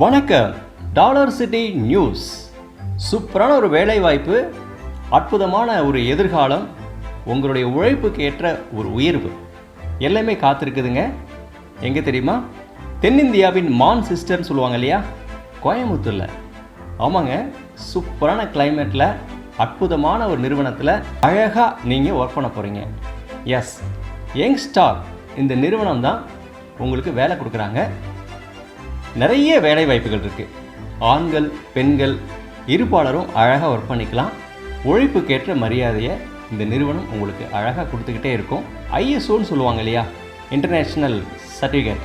வணக்கம் dollar city news. சூப்பரான ஒரு வேலைவாய்ப்பு அற்புதமான ஒரு எதிர்காலம் உங்களுடைய உழைப்புக்கு ஏற்ற ஒரு உயர்வு. எல்லாமே காத்திருக்குதுங்க. எங்கே தெரியுமா? தென்னிந்தியாவின் மான் சிஸ்டர்னு சொல்லுவாங்க இல்லையா? கோயம்புத்தூரில். ஆமாங்க சூப்பரான கிளைமேட்டில் அற்புதமான ஒரு நிறுவனத்தில் அழகாக நீங்கள் ஒர்க் பண்ண போகிறீங்க எஸ் யங்ஸ்டார் இந்த நிறுவனம் தான் உங்களுக்கு வேலை கொடுக்குறாங்க. நிறைய வேலை வாய்ப்புகள் இருக்குது ஆண்கள் பெண்கள் இருப்பாளரும் அழகாக ஒர்க் பண்ணிக்கலாம். உழைப்புக்கேற்ற மரியாதையை இந்த நிறுவனம் உங்களுக்கு அழகாக கொடுத்துக்கிட்டே இருக்கும். ஐஎஸ்ஓன்னு சொல்லுவாங்க இல்லையா? இன்டர்நேஷ்னல் சர்டிஃபிகேட்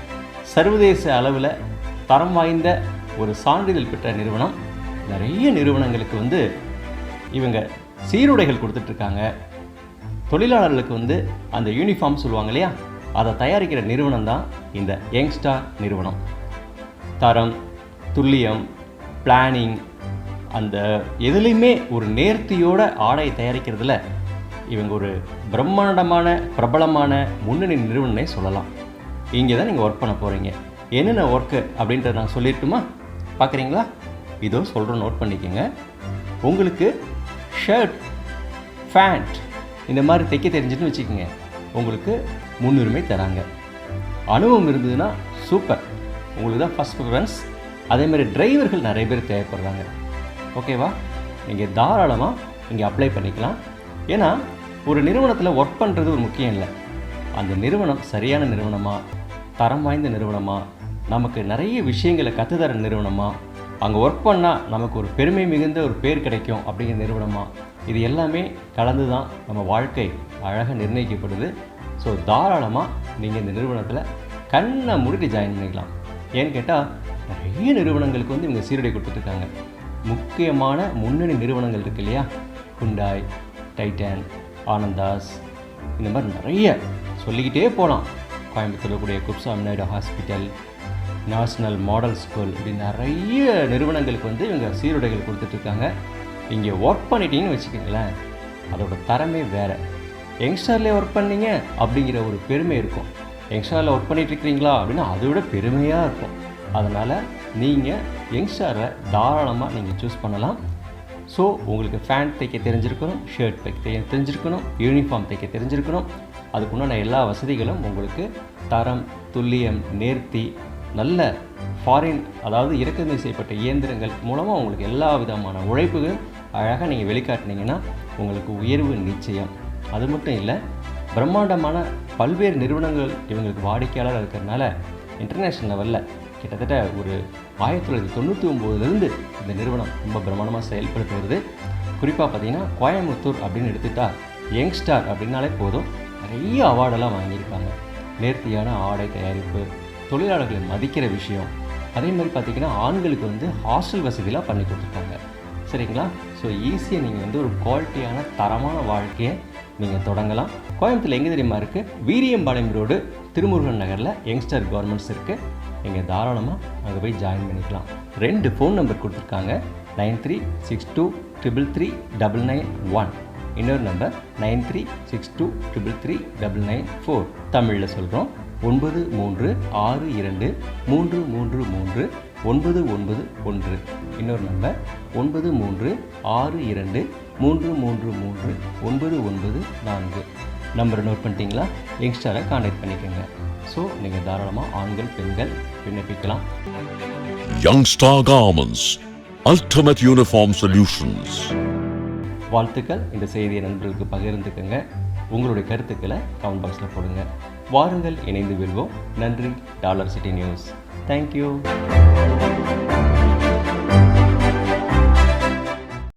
சர்வதேச அளவில் தரம் வாய்ந்த ஒரு சான்றிதழ் பெற்ற நிறுவனம். நிறைய நிறுவனங்களுக்கு வந்து இவங்க சீருடைகள் கொடுத்துட்ருக்காங்க. தொழிலாளர்களுக்கு வந்து அந்த யூனிஃபார்ம் சொல்லுவாங்க இல்லையா? அதை தயாரிக்கிற நிறுவனம் தான் இந்த யங்ஸ்டார் நிறுவனம். தரம் துல்லியம் பிளானிங் அந்த எதுலேயுமே ஒரு நேர்த்தியோட ஆடை தயாரிக்கிறதுல இவங்க ஒரு பிரம்மாண்டமான பிரபலமான முன்னணி நிறுவனே சொல்லலாம். இங்கே தான் நீங்கள் ஒர்க் பண்ண போகிறீங்க என்னென்ன ஒர்க்கு அப்படின்றத நான் சொல்லிட்டுமா? பார்க்குறீங்களா இதோ சொல்கிறோம் நோட் பண்ணிக்கோங்க. உங்களுக்கு ஷர்ட் ஃபேண்ட் இந்த மாதிரி தைக்க தெரிஞ்சுன்னு வச்சுக்கோங்க. உங்களுக்கு முன்னுரிமை தராங்க. அனுபவம் இருந்ததுன்னா சூப்பர் உங்களுக்கு தான் ஃபஸ்ட் ப்ரிஃபரன்ஸ் அதேமாதிரி டிரைவர்கள் நிறைய பேர் தேவைப்படுறாங்க. ஓகேவா நீங்கள் தாராளமாக இங்கே அப்ளை பண்ணிக்கலாம். ஏன்னா ஒரு நிறுவனத்தில் ஒர்க் பண்ணுறது ஒரு முக்கியம் இல்லை. அந்த நிறுவனம் சரியான நிறுவனமா? தரம் வாய்ந்த நிறுவனமா? நமக்கு நிறைய விஷயங்களை கற்றுத்தர நிறுவனமா? அங்கே ஒர்க் பண்ணால் நமக்கு ஒரு பெருமை மிகுந்த ஒரு பேர் கிடைக்கும் அப்படிங்கிற நிறுவனமா? இது எல்லாமே கலந்து தான் நம்ம வாழ்க்கை அழகாக நிர்ணயிக்கப்படுது. ஸோ தாராளமாக நீங்கள் இந்த நிறுவனத்தில் கண்ணை மூடிட்டு ஜாயின் பண்ணிக்கலாம். ஏன்னு கேட்டால் நிறைய நிறுவனங்களுக்கு வந்து இவங்க சீருடை கொடுத்துட்ருக்காங்க. முக்கியமான முன்னணி நிறுவனங்கள் இருக்கு இல்லையா? குண்டாய் டைட்டன் ஆனந்தாஸ் இந்த மாதிரி நிறைய. சொல்லிக்கிட்டே போகலாம் கோயம்புத்தூரில் கூடிய Kuppusamy Naidu hospital national model school இப்படி நிறைய நிறுவனங்களுக்கு வந்து இவங்க சீருடைகள் கொடுத்துட்ருக்காங்க. இங்கே ஒர்க் பண்ணிட்டீங்கன்னு வச்சுக்கோங்களேன் அதோட தரமே வேறு. யங்ஸ்டர்லேயே ஒர்க் பண்ணீங்க அப்படிங்கிற ஒரு பெருமை இருக்கும். யங்ஸ்டாரில் ஒர்க் பண்ணிகிட்ருக்கிறீங்களா அப்படின்னா அதை விட பெருமையாக இருக்கும். அதனால் நீங்கள் யங்ஸ்டாரை தாராளமாக நீங்கள் சூஸ் பண்ணலாம். ஸோ உங்களுக்கு ஃபேண்ட் தைக்க தெரிஞ்சிருக்கணும் ஷர்ட் தைக்க தெரிஞ்சிருக்கணும் யூனிஃபார்ம் தைக்க தெரிஞ்சிருக்கணும். அதுக்குண்டான எல்லா வசதிகளும் உங்களுக்கு தரம் துல்லியம் நேர்த்தி நல்ல ஃபாரின் அதாவது இறக்குமதி செய்யப்பட்ட இயந்திரங்கள் மூலமாக உங்களுக்கு எல்லா விதமான உழைப்புகள் அழகாக நீங்கள் வெளிக்காட்டினீங்கன்னா உங்களுக்கு உயர்வு நிச்சயம். அது மட்டும் இல்லை பிரம்மாண்டமான பல்வேறு நிறுவனங்கள் இவங்களுக்கு வாடிக்கையாளராக இருக்கிறதுனால இன்டர்நேஷ்னல் லெவலில் கிட்டத்தட்ட ஒரு ஆயிரத்தி தொள்ளாயிரத்தி தொண்ணூற்றி ஒம்போதுலேருந்து இந்த நிறுவனம் ரொம்ப பிரம்மாண்டமாக செயல்பட்டு வருது. குறிப்பாக பார்த்தீங்கன்னா கோயம்புத்தூர் அப்படின்னு எடுத்துட்டா யங்ஸ்டார் அப்படின்னாலே போதும். நிறைய அவார்டெல்லாம் வாங்கியிருக்காங்க. நேர்த்தியான ஆடை தயாரிப்பு தொழிலாளர்களை மதிக்கிற விஷயம். அதே மாதிரி பார்த்திங்கன்னா ஆண்களுக்கு வந்து ஹாஸ்டல் வசதியெலாம் பண்ணி கொடுத்துருக்காங்க. சரிங்களா? ஸோ ஈஸியாக நீங்கள் வந்து ஒரு குவாலிட்டியான தரமான வாழ்க்கையை நீங்கள் தொடங்கலாம். கோயம்புத்தூர்ல எங்கே தெரியுமா இருக்குது வீரியம்பாளையம் ரோடு திருமுருகன் நகரில் யங்ஸ்டர் கவர்மெண்ட்ஸ் இருக்குது நீங்கள் தாராளமாக அங்கே போய் ஜாயின் பண்ணிக்கலாம். ரெண்டு ஃபோன் நம்பர் கொடுத்துருக்காங்க. Nine three six two triple three double nine one. இன்னொரு number nine three six two triple three double nine four. தமிழில் சொல்கிறோம் ஒன்பது மூன்று ஆறு இரண்டு மூன்று மூன்று மூன்று ஒன்பது ஒன்பது ஒன்று. இன்னொரு நம்பர் ஒன்பது மூன்று ஆறு இரண்டு மூன்று மூன்று மூன்று ஒன்பது ஒன்பது நான்கு. நம்பரை நோட் பண்ணிட்டீங்களா? யங்ஸ்டரை கான்டாக்ட் பண்ணிக்கோங்க. ஸோ நீங்கள் தாராளமாக ஆண்கள் பெண்கள் விண்ணப்பிக்கலாம். Youngstar Garments, Ultimate Uniform Solutions. வாழ்த்துக்கள். இந்த செய்தியை நண்பர்களுக்கு பகிர்ந்துக்கங்க. உங்களுடைய கருத்துக்களை கமெண்ட் பாக்ஸில் போடுங்க. வாருங்கள் இணைந்து வெல்வோம். நன்றி dollar city news. Thank you.